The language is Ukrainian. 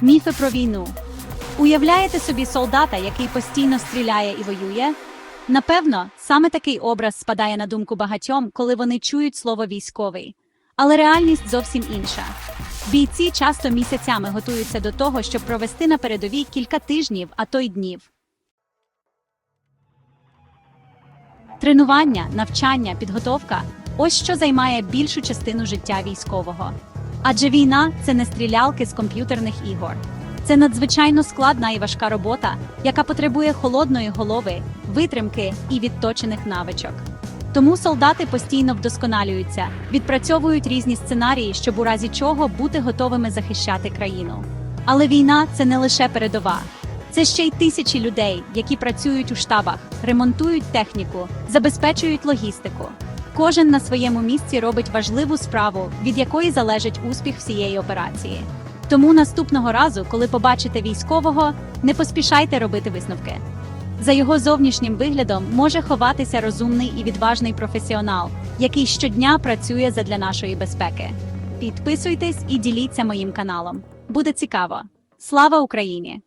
Міфи про війну. Уявляєте собі солдата, який постійно стріляє і воює? Напевно, саме такий образ спадає на думку багатьом, коли вони чують слово військовий. Але реальність зовсім інша. Бійці часто місяцями готуються до того, щоб провести на передовій кілька тижнів, а то й днів. Тренування, навчання, підготовка ось що займає більшу частину життя військового. Адже війна це не стрілялки з комп'ютерних ігор. Це надзвичайно складна і важка робота, яка потребує холодної голови, витримки і відточених навичок. Тому солдати постійно вдосконалюються, відпрацьовують різні сценарії, щоб у разі чого бути готовими захищати країну. Але війна це не лише передова. Це ще й тисячі людей, які працюють у штабах, ремонтують техніку, забезпечують логістику. Кожен на своєму місці робить важливу справу, від якої залежить успіх всієї операції. Тому наступного разу, коли побачите військового, не поспішайте робити висновки. За його зовнішнім виглядом може ховатися розумний і відважний професіонал, який щодня працює задля нашої безпеки. Підписуйтесь і діліться моїм каналом. Буде цікаво. Слава Україні!